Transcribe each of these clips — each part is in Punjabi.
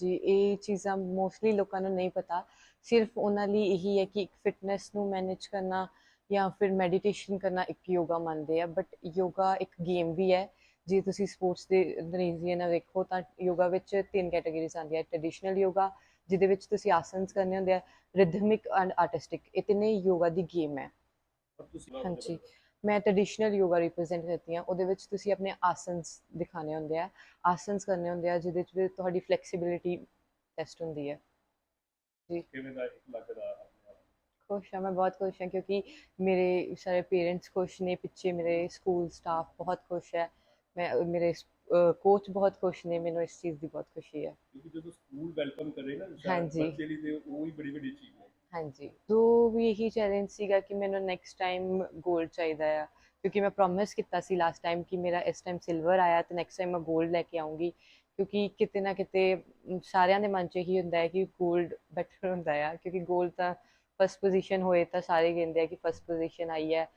ਹਾਂਜੀ ਇਹ ਚੀਜ਼ਾਂ ਮੋਸਟਲੀ ਲੋਕਾਂ ਨੂੰ ਨਹੀਂ ਪਤਾ। ਸਿਰਫ ਉਹਨਾਂ ਲਈ ਇਹੀ ਹੈ ਕਿ ਇੱਕ ਫਿਟਨੈਸ ਨੂੰ ਮੈਨੇਜ ਕਰਨਾ ਜਾਂ ਫਿਰ ਮੈਡੀਟੇਸ਼ਨ ਕਰਨਾ ਇੱਕ ਯੋਗਾ ਮੰਨਦੇ ਆ। ਬਟ ਯੋਗਾ ਇੱਕ ਗੇਮ ਵੀ ਹੈ। ਜੇ ਤੁਸੀਂ ਸਪੋਰਟਸ ਦੇ ਨਜ਼ਰੀਏ ਨਾਲ ਵੇਖੋ ਤਾਂ ਯੋਗਾ ਵਿੱਚ ਤਿੰਨ ਕੈਟਾਗਰੀਜ਼ ਆਉਂਦੀਆਂ ਟ੍ਰੈਡੀਸ਼ਨਲ ਯੋਗਾ ਜਿਹਦੇ ਵਿੱਚ ਤੁਸੀਂ ਆਸਨਸ ਕਰਨੇ ਹੁੰਦੇ ਆ। ਰਿਦਮਿਕ ਐਂਡ ਆਰਟਿਸਟਿਕ ਇਹ ਤਿੰਨੇ ਯੋਗਾ ਦੀ ਗੇਮ ਹੈ। ਹਾਂਜੀ। ਮੈਂ ਟ੍ਰੈਡੀਸ਼ਨਲ ਯੋਗਾ ਰਿਪਰੈਜ਼ੈਂਟ ਕਰਦੀ ਹਾਂ ਉਹਦੇ ਵਿੱਚ ਤੁਸੀਂ ਆਪਣੇ ਆਸਨਸ ਦਿਖਾਣੇ ਹੁੰਦੇ ਆ। ਆਸਨਸ ਕਰਨੇ ਹੁੰਦੇ ਆ ਜਿਹਦੇ ਵਿੱਚ ਤੁਹਾਡੀ ਫਲੈਕਸੀਬਿਲਿਟੀ ਟੈਸਟ ਹੁੰਦੀ ਹੈ ਕਿਵੇਂ ਦਾ ਲੱਗਦਾ? ਖੁਸ਼ ਹਾਂ ਮੈਂ ਬਹੁਤ ਖੁਸ਼ ਹਾਂ ਕਿਉਂਕਿ ਮੇਰੇ ਸਾਰੇ ਪੇਰੈਂਟਸ ਖੁਸ਼ ਨੇ ਪਿੱਛੇ ਮੇਰੇ ਸਕੂਲ ਸਟਾਫ ਬਹੁਤ ਖੁਸ਼ ਹੈ। ਮੈਂ ਮੇਰੇ ਕੋਚ ਬਹੁਤ ਖੁਸ਼ ਨੇ ਮੈਨੂੰ ਇਸ ਚੀਜ਼ ਦੀ ਬਹੁਤ ਖੁਸ਼ੀ ਹੈ। ਕਿਉਂਕਿ ਜਦੋਂ ਸਕੂਲ ਵੈਲਕਮ ਕਰੇ ਨਾ ਹਾਂਜੀ। ਬੱਚੇ ਲਈ ਤੇ ਉਹ ਹੀ ਬੜੀ ਵੱਡੀ ਚੀਜ਼ ਹੈ ਹਾਂਜੀ। ਤੋਂ ਵੀ ਇਹੀ ਚੈਲੰਜ ਸੀਗਾ ਕਿ ਮੈਨੂੰ ਨੈਕਸਟ ਟਾਈਮ 골ਡ ਚਾਹੀਦਾ ਆ। ਕਿਉਂਕਿ ਮੈਂ ਪ੍ਰੋਮਿਸ ਕੀਤਾ ਸੀ ਲਾਸਟ ਟਾਈਮ ਕਿ ਮੇਰਾ ਇਸ ਟਾਈਮ ਸਿਲਵਰ ਆਇਆ ਤੇ ਨੈਕਸਟ ਟਾਈਮ ਮੈਂ 골ਡ ਲੈ ਕੇ ਆਉਂਗੀ। ਕਿਉਂਕਿ ਕਿਤੇ ਨਾ ਕਿਤੇ ਸਾਰਿਆਂ ਦੇ ਮਨ 'ਚ ਇਹੀ ਹੁੰਦਾ ਹੈ ਕਿ 골ਡ ਬੈਟਰ ਹੁੰਦਾ ਆ। ਕਿਉਂਕਿ 골ਡ ਤਾਂ ਫਸਟ ਪੋਜੀਸ਼ਨ ਹੋਏ ਤਾਂ ਸਾਰੇ ਕਹਿੰਦੇ ਆ ਕਿ ਫਸਟ ਪੋਜੀਸ਼ਨ ਆਈ ਹੈ।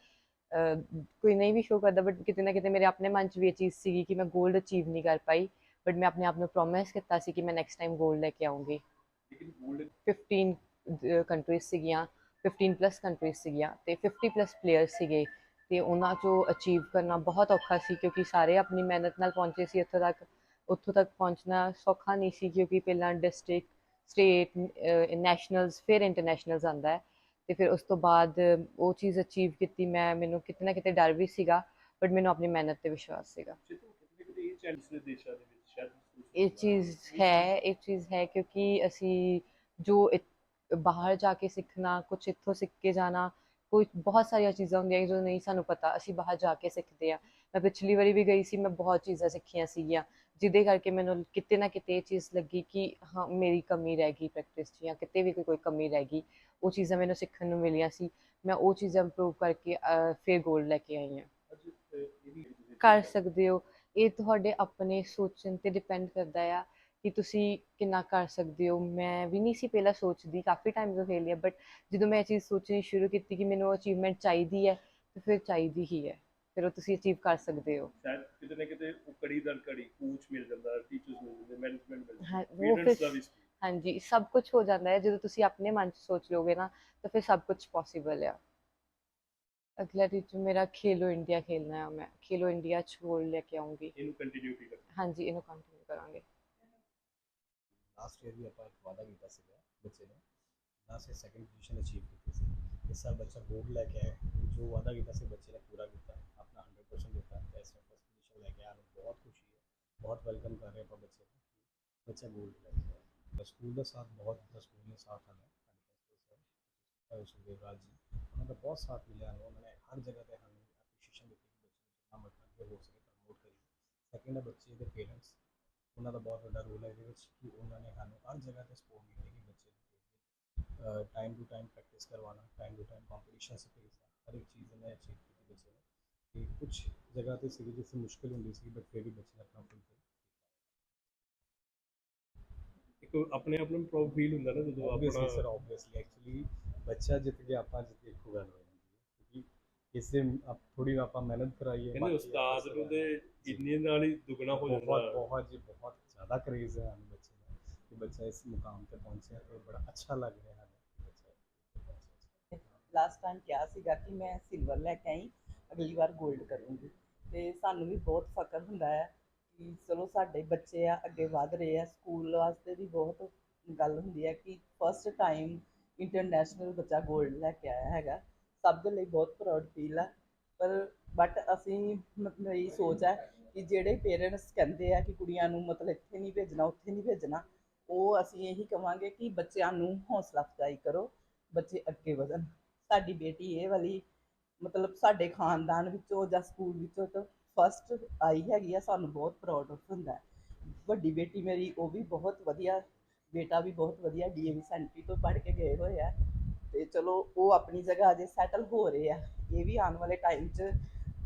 ਕੋਈ ਨਹੀਂ ਵੀ ਸ਼ੋ ਕਰਦਾ ਬਟ ਕਿਤੇ ਨਾ ਕਿਤੇ ਮੇਰੇ ਆਪਣੇ ਮਨ 'ਚ ਵੀ ਇਹ ਚੀਜ਼ ਸੀਗੀ ਕਿ ਮੈਂ 골ਡ ਅਚੀਵ ਨਹੀਂ ਕਰ ਪਾਈ। ਬਟ ਮੈਂ ਆਪਣੇ ਆਪ ਨੂੰ ਪ੍ਰੋਮਿਸ ਕੀਤਾ ਸੀ ਕਿ ਮੈਂ ਨੈਕਸਟ ਟਾਈਮ 골ਡ ਲੈ ਕੇ ਆਉਂਗੀ। ਲੇਕਿਨ 골ਡ 15 ਕੰਟਰੀਜ਼ ਸੀਗੀਆਂ 15 ਪਲੱਸ ਕੰਟਰੀਜ਼ ਸੀਗੀਆਂ ਤੇ 50 ਪਲੱਸ ਪਲੇਅਰਸ ਸੀਗੇ। ਤੇ ਉਹਨਾਂ ਚੋਂ ਅਚੀਵ ਕਰਨਾ ਬਹੁਤ ਔਖਾ ਸੀ ਕਿਉਂਕਿ ਸਾਰੇ ਆਪਣੀ ਮਿਹਨਤ ਨਾਲ ਪਹੁੰਚੇ ਸੀ। ਇੱਥੋਂ ਤੱਕ, ਉੱਥੋਂ ਤੱਕ ਪਹੁੰਚਣਾ ਸੌਖਾ ਨਹੀਂ ਸੀ ਕਿਉਂਕਿ ਪਹਿਲਾਂ ਡਿਸਟ੍ਰਿਕਟ ਸਟੇਟ ਨੈਸ਼ਨਲਸ ਫਿਰ ਇੰਟਰਨੈਸ਼ਨਲਸ ਆਂਦਾ ਹੈ। ਤੇ ਫਿਰ ਉਸ ਤੋਂ ਬਾਅਦ ਉਹ ਚੀਜ਼ ਅਚੀਵ ਕੀਤੀ ਮੈਂ, ਮੈਨੂੰ ਕਿਤੇ ਨਾ ਕਿਤੇ ਡਰ ਵੀ ਸੀਗਾ ਬਟ ਮੈਨੂੰ ਆਪਣੀ ਮਿਹਨਤ ਤੇ ਵਿਸ਼ਵਾਸ ਸੀਗਾ। ਇਹ ਚੀਜ਼ ਹੈ, ਇਹ ਚੀਜ਼ ਹੈ ਕਿਉਂਕਿ ਅਸੀਂ ਜੋ ਬਾਹਰ ਜਾ ਕੇ ਸਿੱਖਣਾ ਕੁਝ ਇੱਥੋਂ ਸਿੱਖ ਕੇ ਜਾਣਾ ਕੋਈ ਬਹੁਤ ਸਾਰੀਆਂ ਚੀਜ਼ਾਂ ਹੁੰਦੀਆਂ ਜੋ ਨਹੀਂ ਸਾਨੂੰ ਪਤਾ ਅਸੀਂ ਬਾਹਰ ਜਾ ਕੇ ਸਿੱਖਦੇ ਆ ਮੈਂ ਪਿਛਲੀ ਵਾਰੀ ਵੀ ਗਈ ਸੀ ਮੈਂ ਬਹੁਤ ਚੀਜ਼ਾਂ ਸਿੱਖੀਆਂ ਸੀਗੀਆਂ ਜਿਹਦੇ ਕਰਕੇ ਮੈਨੂੰ ਕਿਤੇ ਨਾ ਕਿਤੇ ਇਹ ਚੀਜ਼ ਲੱਗੀ ਕਿ ਹਾਂ ਮੇਰੀ ਕਮੀ ਰਹਿ ਗਈ ਪ੍ਰੈਕਟਿਸ 'ਚ ਜਾਂ ਕਿਤੇ ਵੀ ਕੋਈ ਕਮੀ ਰਹਿ ਗਈ ਉਹ ਚੀਜ਼ਾਂ ਮੈਨੂੰ ਸਿੱਖਣ ਨੂੰ ਮਿਲੀਆਂ ਸੀ। ਮੈਂ ਉਹ ਚੀਜ਼ਾਂ ਇੰਪਰੂਵ ਕਰਕੇ ਫਿਰ ਗੋਲਡ ਲੈ ਕੇ ਆਈ ਹਾਂ। ਕਰ ਸਕਦੇ ਹੋ। ਇਹ ਤੁਹਾਡੇ ਆਪਣੇ ਸੋਚਣ ਤੇ ਡਿਪੈਂਡ ਕਰਦਾ ਆ। ਕਿ ਤੁਸੀਂ ਕਿੰਨਾ ਕਰ ਸਕਦੇ ਹੋ। ਮੈਂ ਵੀ ਨਹੀਂ ਸੀ ਪਹਿਲਾਂ ਸੋਚਦੀ ਕਾਫੀ ਟਾਈਮ ਤੋਂ ਫੇਲ ਬਟ ਜਦੋਂ ਮੈਂ ਇਹ ਚੀਜ਼ ਸੋਚਣੀ ਸ਼ੁਰੂ ਕੀਤੀ ਕਿ ਮੈਨੂੰ ਅਚੀਵਮੈਂਟ ਚਾਹੀਦੀ ਹੈ ਤੇ ਫਿਰ ਚਾਹੀਦੀ ਹੀ ਹੈ। ਫਿਰ ਉਹ ਤੁਸੀਂ ਅਚੀਵ ਕਰ ਸਕਦੇ ਹੋ। ਸ਼ਾਇਦ ਕਿਤੇ ਨਾ ਕਿਤੇ ਉਹ ਕੜੀ ਦਰ ਕੜੀ ਕੋਚ ਮਿਲ ਜਾਂਦਾ ਟੀਚਰਸ ਮਿਲ ਜਾਂਦੇ ਮੈਨੇਜਮੈਂਟ ਮਿਲ ਹਾਂ, ਜਾਂਦੀ ਉਹ ਪੇਰੈਂਟਸ ਫਿਰ- ਦਾ ਵੀ ਸੀ। ਹਾਂਜੀ ਸਭ ਕੁਝ ਹੋ ਜਾਂਦਾ ਹੈ। ਜਦੋਂ ਤੁਸੀਂ ਆਪਣੇ ਮਨ 'ਚ ਸੋਚ ਲਓਗੇ ਨਾ ਤਾਂ ਫਿਰ ਸਭ ਕੁਝ ਪੋਸੀਬਲ ਆ। ਅਗਲਾ ਟੀਚਰ ਮੇਰਾ ਖੇਲੋ ਇੰਡੀਆ ਖੇਲਣਾ ਹੈ ਮੈਂ। ਖੇਲੋ ਇੰਡੀਆ 'ਚ ਗੋਲਡ ਲੈ ਕੇ ਆਉਂਗੀ ਇਹਨੂੰ ਹਾਂਜੀ ਇਹਨੂੰ ਕੰਟੀਨਿਊ ਕਰਾਂਗੇ। ਲਾਸਟ ਈਅਰ ਵੀ ਆਪਾਂ ਇੱਕ ਵਾਅਦਾ ਕੀਤਾ ਸੀਗਾ ਬੱਚੇ ਨੇ last year second position achieve ਕੀਤੀ ਸੀ ਇਸ ਸਾਲ ਬੱਚਾ ਗੋਲਡ ਲੈ ਕੇ ਆਇਆ ਜੋ ਵਾਅਦਾ ਕੀਤਾ ਸੀ ਬੱਚੇ ਨੇ ਪੂਰਾ ਕੀਤਾ ਆਪਣਾ 100% ਦਿੱਤਾ ਤੇ ਇਸ ਵਾਰ ਫਸਟ ਪੋਜੀਸ਼ਨ ਲੈ ਕੇ ਆਇਆ ਨੂੰ ਬਹੁਤ ਖੁਸ਼ੀ ਹੈ ਬਹੁਤ ਵੈਲਕਮ ਕਰ ਰਹੇ ਆਪਾਂ ਬੱਚੇ ਨੂੰ ਬੱਚਾ ਗੋਲਡ ਲੈ ਕੇ ਆਇਆ ਸਕੂਲ ਦਾ ਸਾਥ ਬਹੁਤ ਦਾ ਸਕੂਲ ਨੇ ਸਾਥ ਆਇਆ ਸਾਡੇ ਸੁਖਦੇਵ ਰਾਜ ਜੀ ਉਹਨਾਂ ਦਾ ਬਹੁਤ ਸਾਥ ਮਿਲਿਆ ਸਾਨੂੰ ਉਹਨਾਂ ਨੇ ਹਰ ਜਗ੍ਹਾ ਤੇ ਸਾਨੂੰ ਐਪਰੀਸ਼ੀਏਸ਼ਨ ਦਿੱਤੀ ਕਿ ਬੱਚੇ ਨੂੰ ਜਿੰਨਾ ਮਤਲਬ ਅੱਗੇ ਹੋ ਸਕੇ ਪ੍ਰਮੋਟ ਕਰੀਏ ਸੈਕਿੰਡ ਹੈ ਬੱਚੇ ਦੇ ਪੇਰੈਂਟਸ ਉਹਨਾਂ ਦਾ ਬਹੁਤ ਵੱਡਾ ਰੋਲ ਹੈ ਇਹਦੇ ਵਿੱਚ ਕਿ ਉਹਨਾਂ ਨੇ ਸਾਨੂੰ ਹਰ ਜਗ੍ਹਾ ਤੇ ਸਪੋਰਟ ਕੀਤੀ ਕਿ ਬੱਚੇ ਨੂੰ ਟਾਈਮ ਟੂ ਟਾਈਮ ਪ੍ਰੈਕਟਿਸ ਕਰਵਾਉਣਾ ਟਾਈਮ ਟੂ ਟਾਈਮ ਕੰਪੀਟੀਸ਼ਨ ਸੇ ਭੇਜਣਾ ਹਰ ਇੱਕ ਚੀਜ਼ ਨੇ ਅਚੀਵ ਕੀਤੀ ਬੱਚੇ ਨੇ। ਕਿ ਕੁਝ ਜਗ੍ਹਾ ਤੇ ਸੀ ਜਿੱਥੇ ਮੁਸ਼ਕਿਲ ਹੁੰਦੀ ਸੀ ਬਟ ਫਿਰ ਵੀ ਬੱਚੇ ਨੇ ਆਪਣਾ ਫੁੱਲ ਇੱਕ ਆਪਣੇ ਆਪ ਨੂੰ ਪ੍ਰਾਊਡ ਫੀਲ ਹੁੰਦਾ ਨਾ ਜਦੋਂ ਆਬਵੀਅਸਲੀ ਸਰ ਆਪਣਾ ਆਬਵੀਅਸਲੀ ਐਕਚੁਅਲੀ ਬੱਚਾ ਜਿੱਤ ਗਿਆ ਆਪਾਂ ਜਿੱਤ ਇੱਕੋ ਗੱਲ ਇਸੇ ਥੋੜੀ ਆਪਾਂ ਮਿਹਨਤ ਕਰਾਈਏ ਕਹਿੰਦੇ ਬਾਕੀ ਉਸਤਾਦ ਨੂੰ ਤੇ ਇੰਨੇ ਨਾਲ ਹੀ ਦੁੱਗਣਾ ਹੋ ਬਹੁਤ ਜਾਂਦਾ। ਬਹੁਤ ਜੀ ਬਹੁਤ ਜ਼ਿਆਦਾ ਕਰੇਜ਼ ਹੈ ਸਾਨੂੰ ਬੱਚੇ ਦਾ ਕਿ ਬੱਚਾ ਇਸ ਮੁਕਾਮ ਤੇ ਪਹੁੰਚਿਆ ਤੇ ਬੜਾ ਅੱਛਾ ਲੱਗ ਰਿਹਾ ਹੈ। ਬੱਚਾ ਲਾਸਟ ਟਾਈਮ ਕਿਹਾ ਸੀਗਾ ਕਿ ਮੈਂ ਸਿਲਵਰ ਲੈ ਕੇ ਆਈ ਅਗਲੀ ਵਾਰ 골ਡ ਕਰੂੰਗੀ। ਤੇ ਸਾਨੂੰ ਵੀ ਬਹੁਤ ਫਖਰ ਹੁੰਦਾ ਹੈ ਕਿ ਚਲੋ ਸਾਡੇ ਬੱਚੇ ਆ ਅੱਗੇ ਵਧ ਰਹੇ ਆ ਸਕੂਲ ਵਾਸਤੇ ਵੀ ਬਹੁਤ ਗੱਲ ਹੁੰਦੀ ਹੈ ਕਿ ਫਸਟ ਟਾਈਮ ਇੰਟਰਨੈਸ਼ਨਲ ਬੱਚਾ 골ਡ ਲੈ ਕੇ ਆਇਆ ਹੈਗਾ। ਸਭ ਦੇ ਲਈ ਬਹੁਤ ਪ੍ਰਾਊਡ ਫੀਲ ਆ। ਪਰ ਬਟ ਅਸੀਂ ਮਤਲਬ ਇਹ ਸੋਚ ਹੈ ਕਿ ਜਿਹੜੇ ਪੇਰੈਂਟਸ ਕਹਿੰਦੇ ਆ ਕਿ ਕੁੜੀਆਂ ਨੂੰ ਮਤਲਬ ਇੱਥੇ ਨਹੀਂ ਭੇਜਣਾ, ਉੱਥੇ ਨਹੀਂ ਭੇਜਣਾ, ਉਹ ਅਸੀਂ ਇਹੀ ਕਵਾਂਗੇ ਕਿ ਬੱਚਿਆਂ ਨੂੰ ਹੌਸਲਾ ਅਫਜ਼ਾਈ ਕਰੋ, ਬੱਚੇ ਅੱਗੇ ਵਧਣ। ਸਾਡੀ ਬੇਟੀ ਇਹ ਵਾਲੀ, ਮਤਲਬ ਸਾਡੇ ਖਾਨਦਾਨ ਵਿੱਚੋਂ ਜਾਂ ਸਕੂਲ ਵਿੱਚੋਂ ਤਾਂ ਫਸਟ ਆਈ ਹੈਗੀ ਆ, ਸਾਨੂੰ ਬਹੁਤ ਪ੍ਰਾਊਡ ਹੁੰਦਾ। ਵੱਡੀ ਬੇਟੀ ਮੇਰੀ, ਉਹ ਵੀ ਬਹੁਤ ਵਧੀਆ, ਬੇਟਾ ਵੀ ਬਹੁਤ ਵਧੀਆ ਡੀਏਵੀ ਸੈਂਟਰੀ ਤੋਂ ਪੜ੍ਹ ਕੇ ਗਏ ਹੋਏ ਆ। ਤੇ ਚਲੋ ਉਹ ਆਪਣੀ ਜਗ੍ਹਾ ਅਜੇ ਸੈਟਲ ਹੋ ਰਹੇ ਆ। ਇਹ ਵੀ ਆਉਣ ਵਾਲੇ ਟਾਈਮ 'ਚ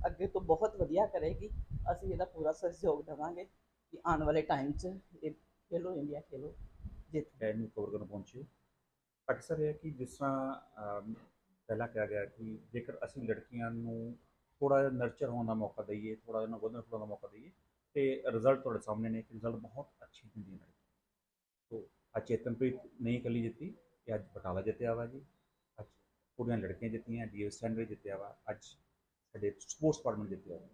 ਅੱਗੇ ਤੋਂ ਬਹੁਤ ਵਧੀਆ ਕਰੇਗੀ। ਅਸੀਂ ਇਹਦਾ ਪੂਰਾ ਸਹਿਯੋਗ ਦੇਵਾਂਗੇ ਕਿ ਆਉਣ ਵਾਲੇ ਟਾਈਮ 'ਚ ਇਹ ਖੇਲੋ ਇੰਡੀਆ ਖੇਲੋ, ਜਿੱਤ। ਟਾਈਮ ਨੂੰ ਕਵਰ ਕਰਨ ਪਹੁੰਚੇ। ਅਕਸਰ ਇਹ ਹੈ ਕਿ ਜਿਸ ਤਰ੍ਹਾਂ ਪਹਿਲਾਂ ਕਿਹਾ ਗਿਆ ਕਿ ਜੇਕਰ ਅਸੀਂ ਲੜਕੀਆਂ ਨੂੰ ਥੋੜਾ ਜਿਹਾ ਨਰਚਰ ਹੋਣ ਦਾ ਮੌਕਾ ਦਈਏ ਥੋੜਾ ਜਿਹਾ ਵਧਣ ਫੁੱਲਣ ਦਾ ਮੌਕਾ ਦਈਏ, ਤੇ ਰਿਜ਼ਲਟ ਤੁਹਾਡੇ ਸਾਹਮਣੇ ਨੇ, ਕਿ ਰਿਜ਼ਲਟ ਬਹੁਤ ਅੱਛੀ ਹੁੰਦੀ ਹੈ ਲੜਕੀ। ਅੱਜ ਚੇਤਨਪ੍ਰੀਤ ਨਹੀਂ ਇਕੱਲੀ ਜਿੱਤੀ ਇਹ ਅੱਜ ਬਟਾਲਾ ਜਿੱਤਿਆ ਵਾ ਜੀ। ਕੁੜੀਆਂ ਲੜਕੀਆਂ ਜਿੱਤੀਆਂ ਡੀਓ ਸਟੈਂਡਰਡ ਜਿੱਤਿਆ ਵਾ ਅੱਜ ਸਾਡੇ ਸਪੋਰਟਸ ਡਿਪਾਰਟਮੈਂਟ ਜਿੱਤਿਆ ਵਾ।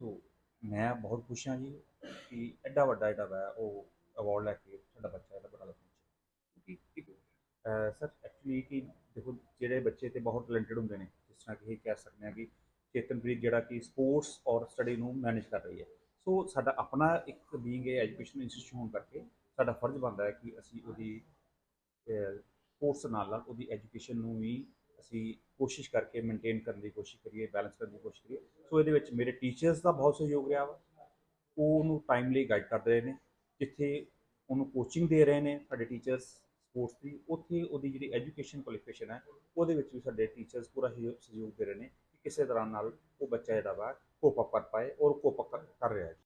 ਸੋ ਮੈਂ ਬਹੁਤ ਖੁਸ਼ ਹਾਂ ਜੀ ਕਿ ਐਡਾ ਵੱਡਾ ਜਿਹੜਾ ਵਾ ਉਹ ਅਵਾਰਡ ਲੈ ਕੇ ਸਾਡਾ ਬੱਚਾ ਜਿਹੜਾ ਕਿਉਂਕਿ ਇੱਕ ਸਰ ਐਕਚੁਅਲੀ ਕਿ ਦੇਖੋ ਜਿਹੜੇ ਬੱਚੇ ਤੇ ਬਹੁਤ ਟੈਲੈਂਟਡ ਹੁੰਦੇ ਨੇ ਜਿਸ ਤਰ੍ਹਾਂ ਕਿ ਇਹ ਕਹਿ ਸਕਦੇ ਹਾਂ ਕਿ ਚੇਤਨਪ੍ਰੀਤ ਜਿਹੜਾ ਕਿ ਸਪੋਰਟਸ ਔਰ ਸਟੱਡੀ ਨੂੰ ਮੈਨੇਜ ਕਰ ਰਹੀ ਹੈ। ਸੋ ਸਾਡਾ ਆਪਣਾ ਇੱਕ ਬੀਇੰਗ ਹੈ ਐਜੂਕੇਸ਼ਨ ਇੰਸਟੀਟਿਊਸ਼ਨ ਹੋਣ ਕਰਕੇ ਸਾਡਾ ਫਰਜ਼ ਬਣਦਾ ਹੈ ਕਿ ਅਸੀਂ ਉਹਦੀ ਸਪੋਰਟਸ ਨਾਲ ਨਾਲ ਉਹਦੀ ਐਜੂਕੇਸ਼ਨ ਨੂੰ ਵੀ ਅਸੀਂ ਕੋਸ਼ਿਸ਼ ਕਰਕੇ ਮੇਨਟੇਨ ਕਰਨ ਦੀ ਕੋਸ਼ਿਸ਼ ਕਰੀਏ ਬੈਲੈਂਸ ਕਰਨ ਦੀ ਕੋਸ਼ਿਸ਼ ਕਰੀਏ। ਸੋ ਇਹਦੇ ਵਿੱਚ ਮੇਰੇ ਟੀਚਰਸ ਦਾ ਬਹੁਤ ਸਹਿਯੋਗ ਰਿਹਾ ਵਾ। ਉਹ ਉਹਨੂੰ ਟਾਈਮਲੀ ਗਾਈਡ ਕਰ ਰਹੇ ਨੇ, ਜਿੱਥੇ ਉਹਨੂੰ ਕੋਚਿੰਗ ਦੇ ਰਹੇ ਨੇ ਸਾਡੇ ਟੀਚਰਸ ਸਪੋਰਟਸ ਦੀ, ਉੱਥੇ ਉਹਦੀ ਜਿਹੜੀ ਐਜੂਕੇਸ਼ਨ ਕੁਆਲੀਫਿਕੇਸ਼ਨ ਹੈ, ਉਹਦੇ ਵਿੱਚ ਵੀ ਸਾਡੇ ਟੀਚਰਸ ਪੂਰਾ ਸਹਿਯੋਗ ਸਹਿਯੋਗ ਦੇ ਰਹੇ ਨੇ ਕਿ ਕਿਸੇ ਤਰ੍ਹਾਂ ਨਾਲ ਉਹ ਬੱਚਾ ਜਿਹੜਾ ਵਾ ਕੋਪ ਅਪ ਕਰ ਪਾਏ ਔਰ ਕੋਪ ਅਪ ਕਰ ਰਿਹਾ ਹੈ।